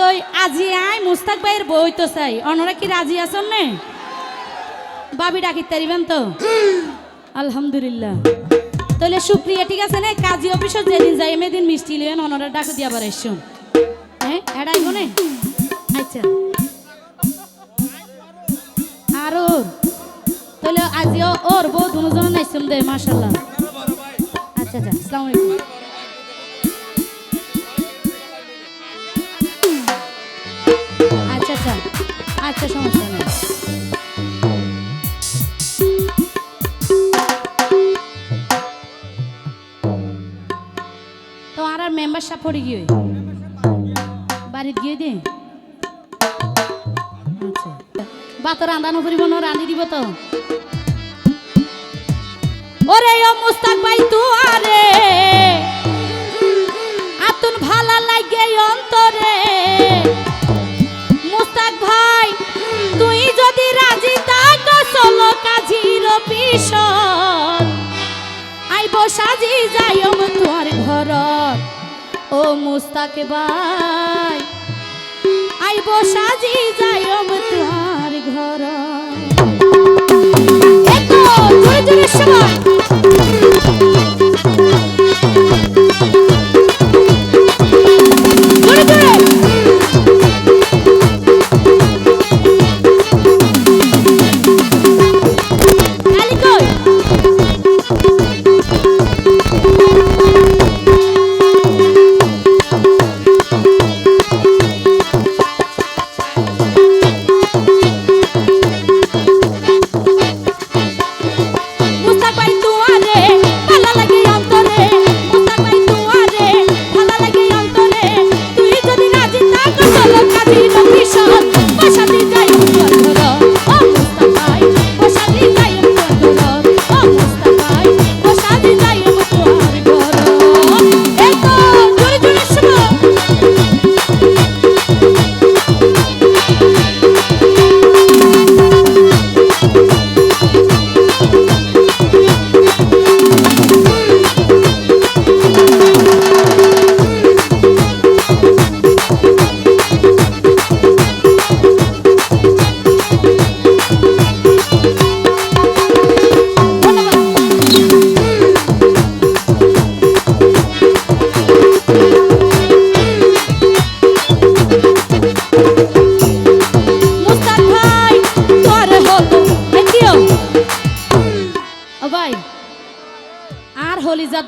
তো আজি আই, মুস্তাক ভাইয়ের বই তো চাই। অনরা কি রাজি আছেন নে? বাবি ডাকি তারিবেন তো? আলহামদুলিল্লাহ। তাহলে সুপ্রিয়া, ঠিক আছে না? কাজী অফিসত যেদিন যাই এদিন মিষ্টি লিয়েন অনরা ডাকু দিয়া বার এসুন হ্যাঁ এড়াই গনে আচ্ছা। আর তাহলে আজিও ওর বউ দুজন নাইছুম দে মাশাল্লাহ আচ্ছা আচ্ছা আসসালামু আলাইকুম। আচ্ছা সমস্যা নেই। তো আর মেম্বারশিপ পড়ে গিয়ে বাড়িত গিয়ে দে করিব না রান্ধি দিব তো। ওরে ও মুস্তাক ভাই তু আরে আতুন ভালা লাগে অন্তরে। মুস্তাক ভাই পিছন। আইব সাজি যাইম তোর ঘরত। ও মুস্তাক ভাই আইব সাজি যাইম তোর ঘর এতো জোরে জোরে, সবাই।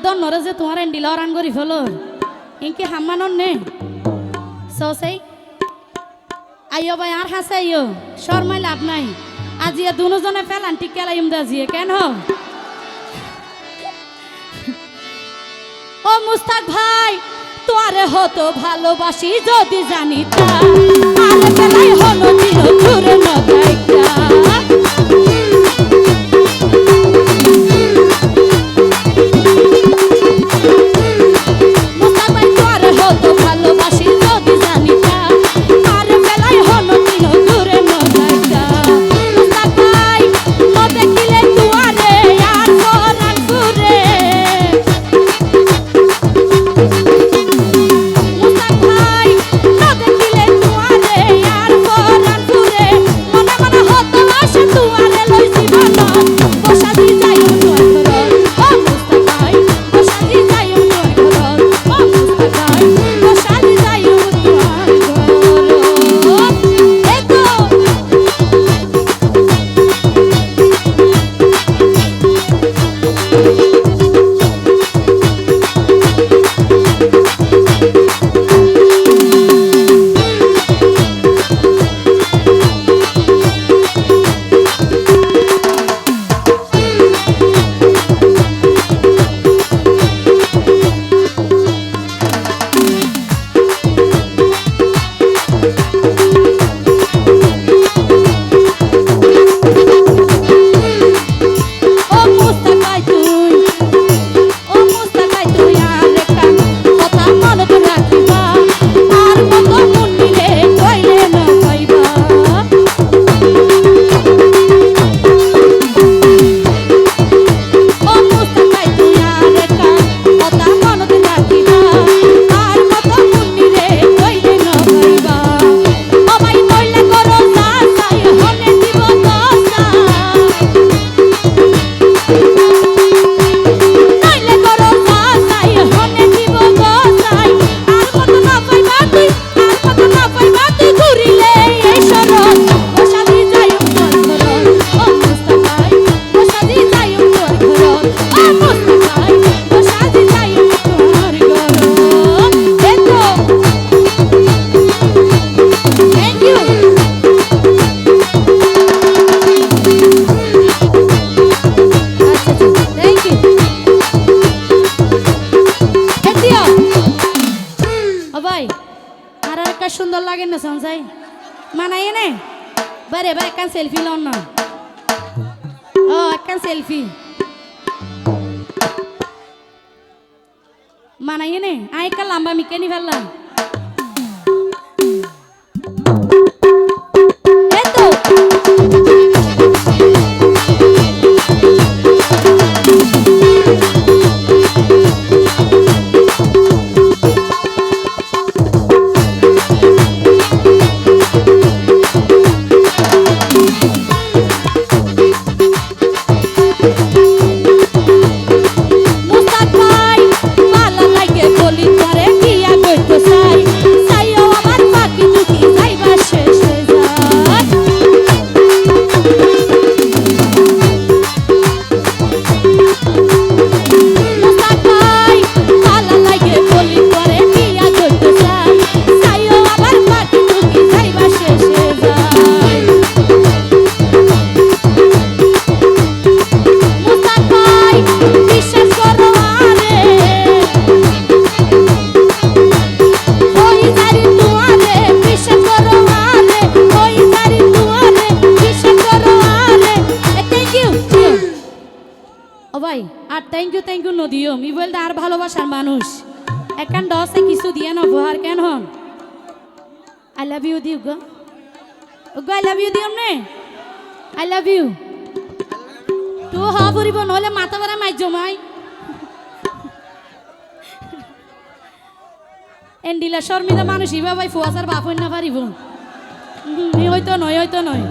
যাদ নরে যে তোমার এন্ডিল রান করি ফেলো। ইনকি হাম্মানন নে। সসাই আইও ভাই আর হাসে আইও শর্মাই লাভ নাই। আজিয়া দুজনে ফেলান টিকেলাইম দাজিয়ে কেন? ও মুস্তাক ভাই তোরে হতো ভালোবাসি যদি জানি সুন্দর লাগে না। মানাই নে বারে বা একখান সেলফি লন না। ও একখান সেলফি মানাই নে। আই একটা লম্বা মিকে নি ফেললাম। থ্যাংক ইউ থ্যাংক ইউ নদিও। মি বলতে আর ভালোবাসার মানুষ। একান দশে কিছু দিয়ে না উপহার কেন হন? আই লাভ ইউ দিউ গো। গো আই লাভ ইউ দিও নে। আই লাভ ইউ তো হ ফুরিব নহলে মাথা ভরা মাই জমাই এন্ডিলা শর্মিদা মানুষ ইবা ভাই ফুয়াশার বাপ হইনা পারিব। হয়তো নয় হয়তো নয়।